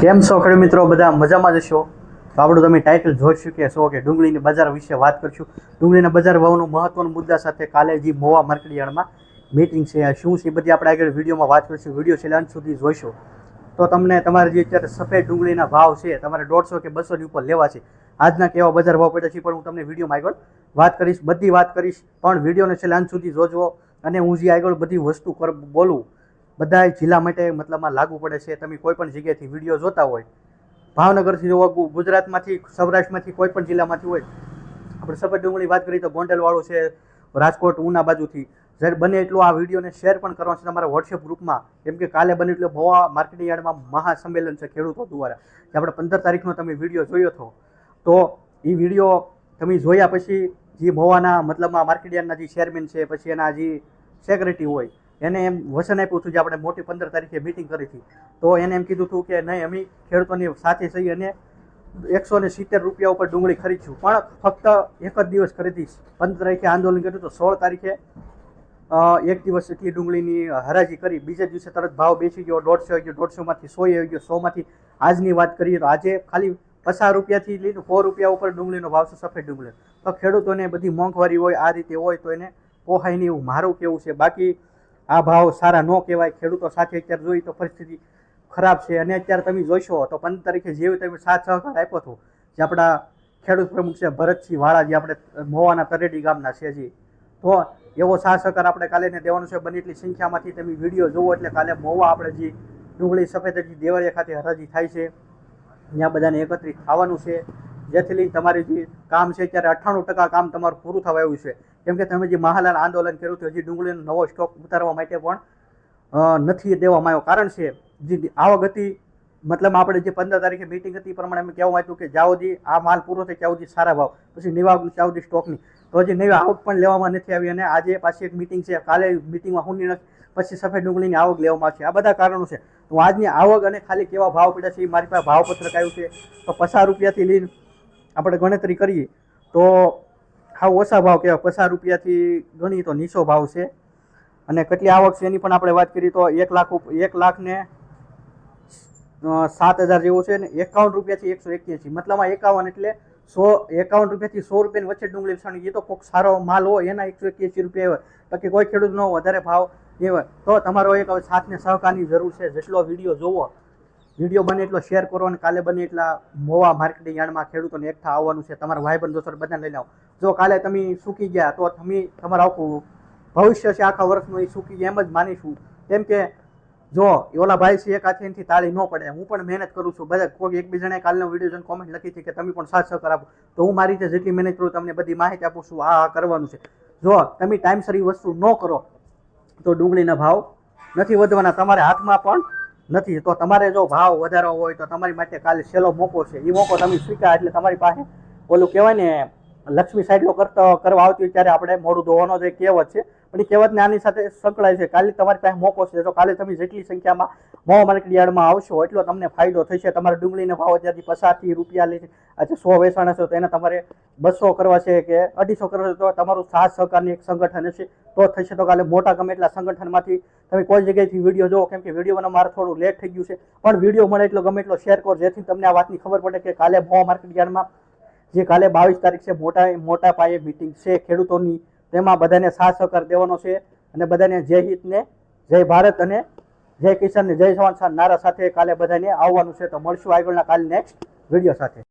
કેમ છો ખેડૂત મિત્રો? બધા મજામાં જશો તો આપણું તમે ટાઇટલ જોઈ શકીએ છો કે ડુંગળીની બજાર વિશે વાત કરશું. ડુંગળીના બજાર ભાવનો મહત્વનો મુદ્દા સાથે કાલે જે મોવા મરકડીયાળમાં મિટિંગ મીટિંગ છે. આ શું છે બધી આપણે આગળ વિડીયોમાં વાત કરીશું. વીડિયો છેલ્લે અંત સુધી જોઈશો. તો તમને તમારે જે અત્યારે સફેદ ડુંગળીના ભાવ છે, તમારે દોઢસો કે બસોની ઉપર લેવા છે. આજના કેવા બજાર ભાવ પડ્યા છે પણ હું તમને વિડીયોમાં આગળ વાત કરીશ, બધી વાત કરીશ. પણ વિડીયોને છેલ્લે અંત સુધી જોજો અને હું જે આગળ બધી વસ્તુ કર બોલું બધા જિલ્લા માટે મતલબમાં લાગુ પડે છે. તમે કોઈ પણ જગ્યાએથી વીડિયો જોતા હોય, ભાવનગરથી જોવા ગુજરાતમાંથી, સૌરાષ્ટ્રમાંથી કોઈ પણ જિલ્લામાંથી હોય, આપણે સફેદ ડુંગળી વાત કરીએ તો ગોંડલવાળું છે, રાજકોટ ઉના બાજુથી. જ્યારે બને એટલું આ વિડીયોને શેર પણ કરવાનો છે તમારા વોટ્સએપ ગ્રુપમાં. કેમ કે કાલે બને એટલે મોવા માર્કેટિંગ યાર્ડમાં મહાસંમેલન છે ખેડૂતો દ્વારા. જે આપણે પંદર તારીખનો તમે વીડિયો જોયો હતો. તો એ વીડિયો તમે જોયા પછી જે મોવાના મતલબમાં માર્કેટ યાર્ડના જે ચેરમેન છે, પછી એના જે સેક્રેટરી હોય એને એમ વચન આપ્યું હતું જે આપણે મોટી પંદર તારીખે મિટિંગ કરી હતી. તો એને એમ કીધું હતું કે નહીં, અમે ખેડૂતોની સાથે થઈ અને એકસો ને સિત્તેર રૂપિયા ઉપર ડુંગળી ખરીદશું. પણ ફક્ત એક જ દિવસ ખરીદીશ પંદર તારીખે આંદોલન કર્યું તો સોળ તારીખે એક દિવસ એટલી ડુંગળીની હરાજી કરી. બીજા દિવસે તરત ભાવ બેસી ગયો, દોઢસો આવી ગયો, દોઢસોમાંથી સો આવી ગયો, સોમાંથી આજની વાત કરીએ તો આજે ખાલી પચાસ રૂપિયાથી લઈને સો રૂપિયા ઉપર ડુંગળીનો ભાવ છે, સફેદ ડુંગળી. તો ખેડૂતોને બધી મોંઘવારી હોય, આ રીતે હોય, તો એને પોહાય નહીં એવું મારું કેવું છે. બાકી આ ભાવ સારા ન કહેવાય, ખેડૂતો સાથે અત્યારે જોઈ તો પરિસ્થિતિ ખરાબ છે. અને અત્યારે તમે જોઈશો તો પંદર તારીખે જેવી તમે સાથ સહકાર આપ્યો હતો, જે આપણા ખેડૂત પ્રમુખ છે ભરતસિંહ વાળા, જે આપણે મોવાના તરેડી ગામના છે જે, તો એવો સાથ સહકાર આપણે કાલે ને દેવાનો છે. બને એટલી સંખ્યામાંથી તમે વીડિયો જુઓ એટલે કાલે મોવા આપણે જે ડુંગળી, સફેદ જે દેવાળિયા ખાતે હરાજી થાય છે. ત્યાં બધાને એકત્રિત થવાનું છે. જેથી લઈને તમારી જે કામ છે ત્યારે અઠ્ઠાણું ટકા કામ તમારું પૂરું થવા આવ્યું છે. કેમ કે તમે જે મહાલાલ આંદોલન કર્યું હતું, હજી ડુંગળીનો નવો સ્ટોક ઉતારવા માટે પણ નથી દેવામાં આવ્યો. કારણ છે, જે આવક હતી, મતલબ આપણે જે પંદર તારીખે મિટિંગ હતી પ્રમાણે અમે કહેવામાં આવ્યું કે જાઓજી આ માલ પૂરો થાય ત્યાં સુધી સારા ભાવ. પછી નવા ત્યાં સ્ટોકની તો હજી નવી આવક પણ લેવામાં નથી આવી અને આજે પાછી એક મિટિંગ છે. કાલે મિટિંગમાં હું નિર્ણય પછી સફેદ ડુંગળીની આવક લેવામાં આવશે. આ બધા કારણો છે. તો આજની આવક અને ખાલી કેવા ભાવ પડ્યા છે એ મારી પાસે ભાવપત્રક આવ્યું છે. તો પચાસ રૂપિયાથી લઈને આપણે ગણતરી કરીએ, તો હાવ ઓછા ભાવ કહેવાય. પચાસ રૂપિયાથી ગણી તો નીચો ભાવ છે. અને કેટલી આવક છે એની પણ આપણે વાત કરીએ તો એક લાખ એક લાખ ને સાત હજાર જેવું છે ને એકાવન રૂપિયાથી એકસો એક્યાસી. મતલબમાં એકાવન એટલે સો, એકાવન રૂપિયાથી સો રૂપિયાની વચ્ચે ડુંગળી વેચાણી. એ તો કોઈક સારો માલ હોય, એના એકસો એક્યાસી રૂપિયા હોય બાકી કોઈ ખેડૂતનો વધારે ભાવ એ હોય તો તમારો એક હવે સાથને સહકારની જરૂર છે. જેટલો વીડિયો જોવો વીડિયો બને એટલો શેર કરો અને કાલે બને એટલા મોવા માર્કેટિંગ યાર્ડમાં ખેડૂતોને એકઠા આવવાનું છે. તમારા ભાઈ બંધ દોસ્તો બધાને લઈને આવો. જો કાલે તમે સૂકી ગયા તો તમે તમારું આખું ભવિષ્ય છે, આખા વર્ષનું એ સૂકી ગયા એમ જ માનીશું. કેમ કે જો ઓલા ભાઈ છે, એક હાથે તાળી ન પડે. હું પણ મહેનત કરું છું. બધા કોઈ એકબીજાને કાલનો વીડિયો જોઈને કોમેન્ટ લખી છે કે તમે પણ સાથ સહકાર આપો. તો હું મારી રીતે જેટલી મહેનત કરું તમને બધી માહિતી આપું છું. આ આ કરવાનું છે. જો તમે ટાઈમસર એ વસ્તુ ન કરો, તો ડુંગળીના ભાવ નથી વધવાના. તમારે હાથમાં પણ નથી. તો તમારે જો ભાવ વધારો હોય તો તમારી માટે કાલે છેલ્લો મોકો છે. એ મોકો તમે સ્વીકાર એટલે તમારી પાસે ઓલું કહેવાય ને, લક્ષ્મી સાઈડલો કરતો, કરવા આવતી ત્યારે આપણે મોડું ધોવાનો જે કહેવત છે. પણ એ કહેવતને આની સાથે સંકળાય છે. કાલે તમારી પાસે મોકો છે. તો કાલે તમે જેટલી સંખ્યામાં મો માર્કેટ યાર્ડમાં આવશો, એટલો તમને ફાયદો થશે. તમારે ડુંગળીનો ભાવ અત્યારથી પચાસથી રૂપિયા લે છે. આજે સો વેચાણ હશે તો એને તમારે બસો કરવા છે કે અઢીસો કરવા છે. તો તમારું સાથ સહકારની એક સંગઠન હશે. તો થશે. તો કાલે મોટા ગમે એટલા સંગઠનમાંથી તમે કોઈ જગ્યાએથી વીડિયો જોવો, કેમ કે વીડિયો મારે થોડું લેટ થઈ ગયું છે. પણ વીડિયો મને એટલો ગમે એટલો શેર કરો, જેથી તમને આ વાતની ખબર પડે કે કાલે મોવા માર્કેટ યાર્ડમાં જે કાલે બાવીસ તારીખ છે, મોટા મોટા પાયે મિટિંગ છે. ખેડૂતોની તેમાં બધાને સાથ સહકાર દેવાનો છે અને બધાને જય હિતને, જય ભારત અને જય કિસાન જય જવાન નારા સાથે કાલે બધાને આવવાનું છે. તો મળશું આગળના કાલે નેક્સ્ટ વીડિયો સાથે.